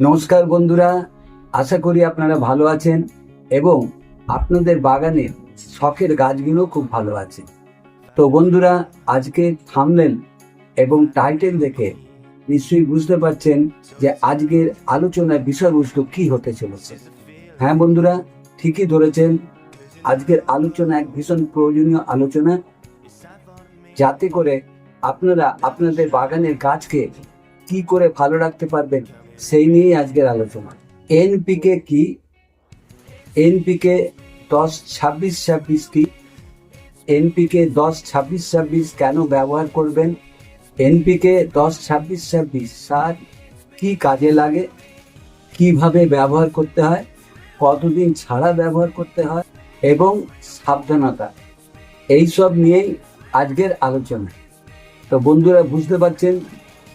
নমস্কার বন্ধুরা, আশা করি আপনারা ভালো আছেন এবং আপনাদের বাগানের শখের গাছগুলো খুব ভালো আছে। তো বন্ধুরা, আজকে থামলেন এবং টাইটেল দেখে নিশ্চয়ই বুঝতে পারছেন যে আজকের আলোচনার বিষয়বস্তু কি হতে চলেছে। হ্যাঁ বন্ধুরা, ঠিকই ধরেছেন, আজকের আলোচনা এক ভীষণ প্রয়োজনীয় আলোচনা। যাতে করে আপনারা আপনাদের বাগানের গাছকে কি করে ভালো রাখতে পারবেন সেই নিয়েই আজকের আলোচনা। এনপিকে কি? এনপিকে দশ ছাব্বিশ ছাব্বিশ কি? এনপিকে দশ ছাব্বিশ ছাব্বিশ কেন ব্যবহার করবেন? এনপিকে দশ ছাব্বিশ ছাব্বিশ সার কি কাজে লাগে? কীভাবে ব্যবহার করতে হয়? কতদিন ছাড়া ব্যবহার করতে হয়? এবং সাবধানতা। এইসব নিয়েই আজকের আলোচনা। তো বন্ধুরা, বুঝতে পারছেন,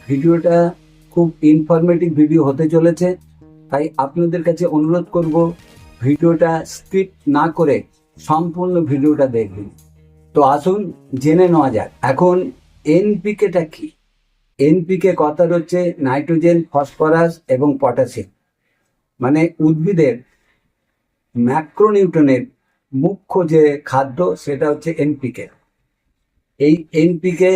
ভিডিওটা খুব ইনফরমেটিভ ভিডিও হতে চলেছে। তাই আপনাদের কাছে অনুরোধ করব, ভিডিওটা স্কিপ না করে সম্পূর্ণ ভিডিওটা দেখবেন। তো আসুন, জেনে নেওয়া যাক। এখন এনপিকেটা কি? এনপিকে কথা হচ্ছে নাইট্রোজেন ফসফরাস এবং পটাশিয়াম মানে উদ্ভিদের ম্যাক্রোনিউটনের মুখ্য যে খাদ্য, সেটা হচ্ছে এনপিকে এই এনপিকে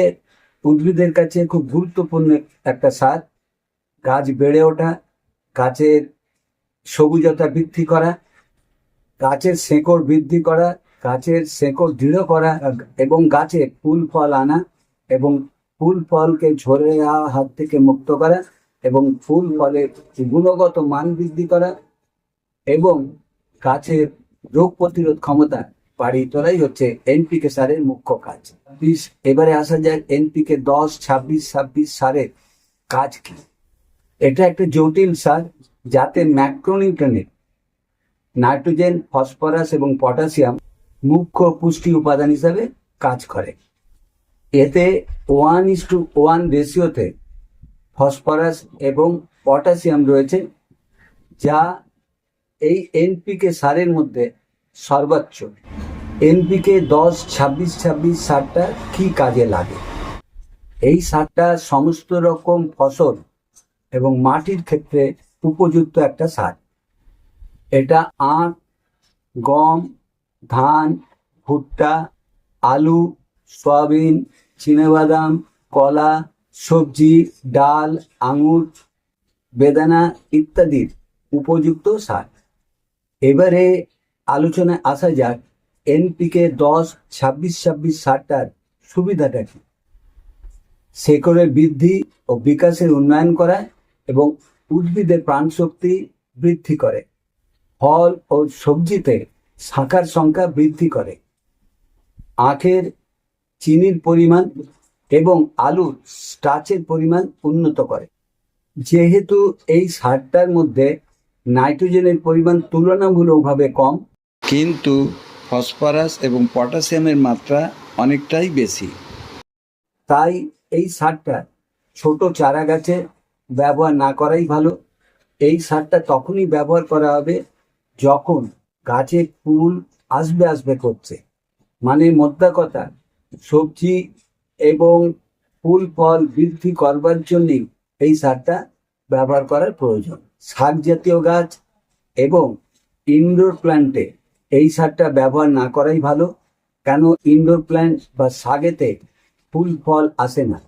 উদ্ভিদের কাছে খুব গুরুত্বপূর্ণ একটা সার গাছ বেড়ে ওঠা, গাছের সবুজতা বৃদ্ধি করা, গাছের শেকড় বৃদ্ধি করা, গাছের শেকড় দৃঢ় করা এবং গাছে ফুল ফল আনা এবং ফুল ফলকে ঝরে যাওয়া হাত থেকে মুক্ত করা এবং ফুল ফলের গুণগত মান বৃদ্ধি করা এবং গাছের রোগ প্রতিরোধ ক্ষমতা বাড়িয়ে তোলাই হচ্ছে এনপিকে সারের মুখ্য কাজ। এবারে আসা যায় এনপিকে দশ, ছাব্বিশ ছাব্বিশ সারের কাজ কি? এটা একটা জটিল সার যাতে ম্যাক্রোনিউট্রনের নাইট্রোজেন, ফসফরাস এবং পটাশিয়াম মুখ্য পুষ্টি উপাদান হিসাবে কাজ করে। এতে ওয়ান ইস টু ওয়ান রেশিওতে ফসফরাস এবং পটাশিয়াম রয়েছে, যা এই এনপিকে সারের মধ্যে সর্বোচ্চ। এনপিকে দশ, ছাব্বিশ ছাব্বিশ সারটা কি কাজে লাগে? এই সারটা সমস্ত রকম ফসল এবং মাটির ক্ষেত্রে উপযুক্ত একটা সার। এটা আখ গম, ধান, ভুট্টা, আলু, সয়াবিন, চিনাবাদাম, কলা, সবজি, ডাল, আঙুর, বেদানা ইত্যাদির উপযুক্ত সার। এবারে আলোচনায় আসা যাক এনপিকে দশ, ছাব্বিশ ছাব্বিশ সারটার সুবিধাটা কি? শেকড়ের বৃদ্ধি ও বিকাশের উন্নয়ন করায় এবং উদ্ভিদের প্রাণশক্তি বৃদ্ধি করে। ফল ও সবজিতে শাখার সংখ্যা বৃদ্ধি করে। আখের চিনির পরিমাণ এবং আলুর স্টাচের পরিমাণ উন্নত করে। যেহেতু এই সারটার মধ্যে নাইট্রোজেনের পরিমাণ তুলনামূলকভাবে কম, কিন্তু ফসফরাস এবং পটাশিয়ামের মাত্রা অনেকটাই বেশি। তাই এই সারটা ছোট চারা গাছে ব্যবহার না করাই ভালো। এই সারটা তখনই ব্যবহার করা হবে যখন গাছে ফুল আসবে আসবে করছে। মানে মোদ্দা কথা, সবজি এবং ফুল, ফল বৃদ্ধি করবার জন্যই এই সারটা ব্যবহার করার প্রয়োজন। শাক জাতীয় গাছ এবং ইনডোর প্ল্যান্টে এই সারটা ব্যবহার না করাই ভালো। কেন ইনডোর প্ল্যান্ট বা শাগেতে ফুল, ফল আসে না?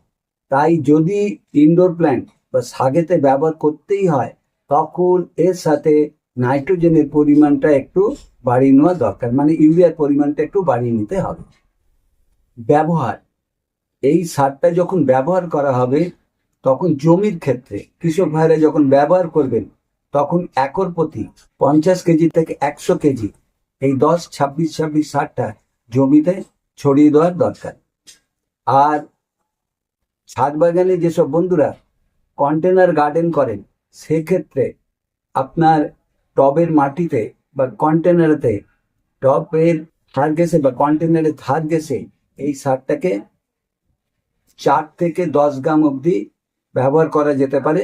তাই যদি ইনডোর প্ল্যান্ট বা শাগেতে ব্যবহার করতেই হয়, তখন এর সাথে নাইট্রোজেনের পরিমাণটা একটু বাড়িয়ে নেওয়া দরকার। মানে ইউরিয়ার পরিমাণটা একটু বাড়িয়ে নিতে হবে। ব্যবহার, এই সারটা যখন ব্যবহার করা হবে, তখন জমির ক্ষেত্রে কৃষক ভাইরা যখন ব্যবহার করবেন, তখন একর প্রতি পঞ্চাশ কেজি থেকে একশো কেজি এই দশ, ছাব্বিশ ছাব্বিশ সারটা জমিতে ছড়িয়ে দেওয়ার দরকার। আর ছাদ বাগানে যেসব বন্ধুরা কন্টেনার গার্ডেন করেন, সেক্ষেত্রে আপনার টবের মাটিতে বা কন্টেনারেতে টবের ধার গেছে বা কন্টেনারের ধার গেছে, এই সারটাকে চার থেকে দশ গ্রাম অবধি ব্যবহার করা যেতে পারে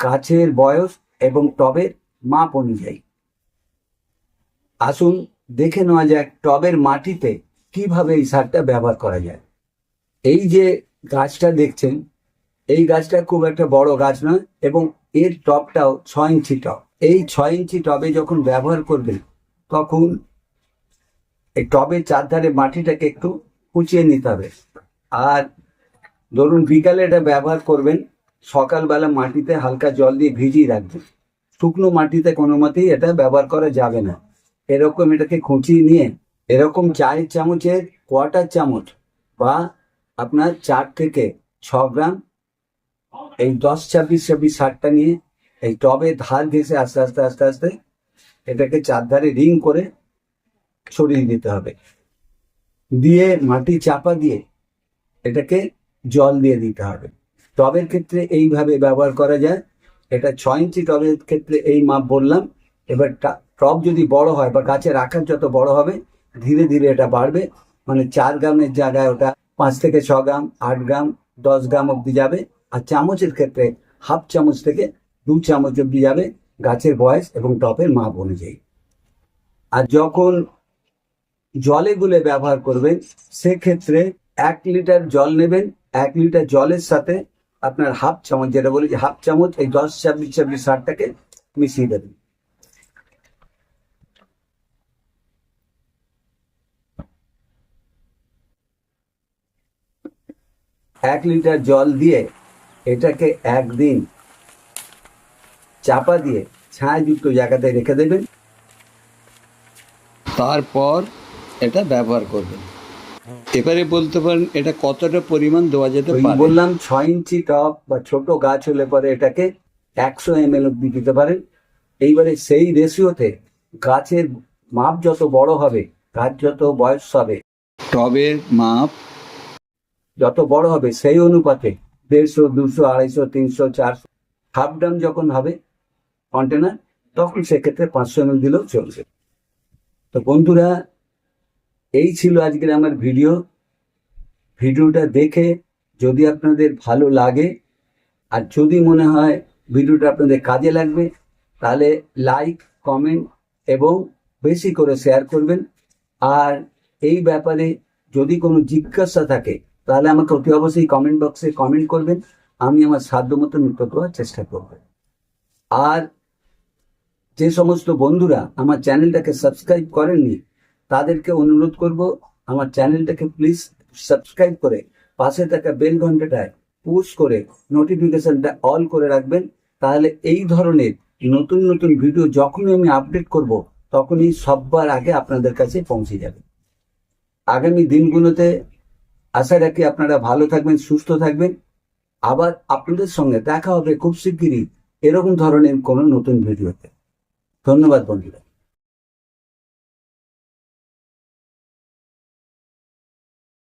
গাছের বয়স এবং টবের মাপ অনুযায়ী। আসুন দেখে নেওয়া যাক টবের মাটিতে কীভাবে এই সারটা ব্যবহার করা যায়। এই যে গাছটা দেখছেন এই গাছটা খুব একটা বড় গাছ নয় এবং এর টবটাও ছয় ইঞ্চি টব এই ছয় ইঞ্চি টবে যখন ব্যবহার করবেন, তখন এই টবের চারধারে মাটিটাকে একটু কুচিয়ে নিতে হবে। আর ধরুন বিকালে এটা ব্যবহার করবেন, সকালবেলা মাটিতে হালকা জল দিয়ে ভিজিয়ে রাখবেন। শুকনো মাটিতে কোনো মতেই এটা ব্যবহার করা যাবে না। এরকম এটাকে খুঁচিয়ে নিয়ে, এরকম চায়ের চামচের কোয়াটার চামচ বা আপনার চার থেকে ছ গ্রাম এই দশ ছাব্বিশ ছাব্বিশ সারটা নিয়ে এই টবে ধার ঘেসে আস্তে আস্তে আস্তে আস্তে এটাকে চারধারে রিং করে ছড়িয়ে দিতে হবে। দিয়ে মাটি চাপা দিয়ে এটাকে জল দিয়ে দিতে হবে। টবের ক্ষেত্রে এইভাবে ব্যবহার করা যায়। এটা ছয় ইঞ্চি টবের ক্ষেত্রে এই মাপ বললাম। এবার টব যদি বড় হয় বা গাছের আকার যত বড় হবে, ধীরে ধীরে এটা বাড়বে। মানে চার গ্রামের জায়গায় ওটা পাঁচ থেকে ছ গ্রাম, আট গ্রাম, দশ গ্রাম অব্দি যাবে। আর চামচের ক্ষেত্রে হাফ চামচ থেকে দু চামচ অব্দি যাবে গাছের বয়স এবং টপের মাপ অনুযায়ী। আর যখন জলে গুলে ব্যবহার করবেন, সেক্ষেত্রে এক লিটার জল নেবেন। এক লিটার জলের সাথে আপনার হাফ চামচ, যেটা বলি যে হাফ চামচ, এই দশ ছাব্বিশ ছাব্বিশ সারটাকে মিশিয়ে দেবেন। এক লিটার জল দিয়ে এটাকে একদিন চাপা দিয়ে ছায়াযুক্ত জায়গাতে রেখে দেবেন। তারপর এটা ব্যবহার করবেন। এবারে বলতে পারেন এটা কতটা পরিমাণ দেওয়া যেতে পারে? বললাম ছয় ইঞ্চি টপ বা ছোট গাছ হলে পরে এটাকে একশো এম এল অব্দি দিতে পারেন। এইবারে সেই রেশিওতে গাছের মাপ যত বড় হবে গাছ যত বয়স হবে টবের মাপ যত বড় হবে সেই অনুপাতে দেড়শো, দুশো, আড়াইশো, তিনশো, চারশো, হাফ ডাম যখন হবে কন্টেনার তখন সেক্ষেত্রে পাঁচশো এম দিলেও চলবে। তো বন্ধুরা, এই ছিল আজকের আমার ভিডিও। ভিডিওটা দেখে যদি আপনাদের ভালো লাগে, আর যদি মনে হয় ভিডিওটা আপনাদের কাজে লাগবে, তাহলে লাইক কমেন্ট এবং বেশি করে শেয়ার করবেন। আর এই ব্যাপারে যদি কোনো জিজ্ঞাসা থাকে তাহলে আমাকে অতি অবশ্যই কমেন্ট বক্সে কমেন্ট করবেন। আমি আমার সাধ্য মতো উত্তর দেওয়ার চেষ্টা করব। আর যে সমস্ত বন্ধুরা আমার চ্যানেলটাকে সাবস্ক্রাইব করেননি, তাদেরকে অনুরোধ করব, আমার চ্যানেলটাকে প্লিজ সাবস্ক্রাইব করে পাশে থাকা বেল ঘন্টাটায় পুশ করে নোটিফিকেশনটা অল করে রাখবেন। তাহলে এই ধরনের নতুন নতুন ভিডিও যখনই আমি আপডেট করব, তখনই সববার আগে আপনাদের কাছে পৌঁছে যাবে। আগামী দিনগুলোতে আশা রাখি আপনারা ভালো থাকবেন, সুস্থ থাকবেন। আবার আপনাদের সঙ্গে দেখা হবে খুব শিগগিরই এরকম ধরনের কোনো নতুন ভিডিওতে। ধন্যবাদ বন্ধুরা।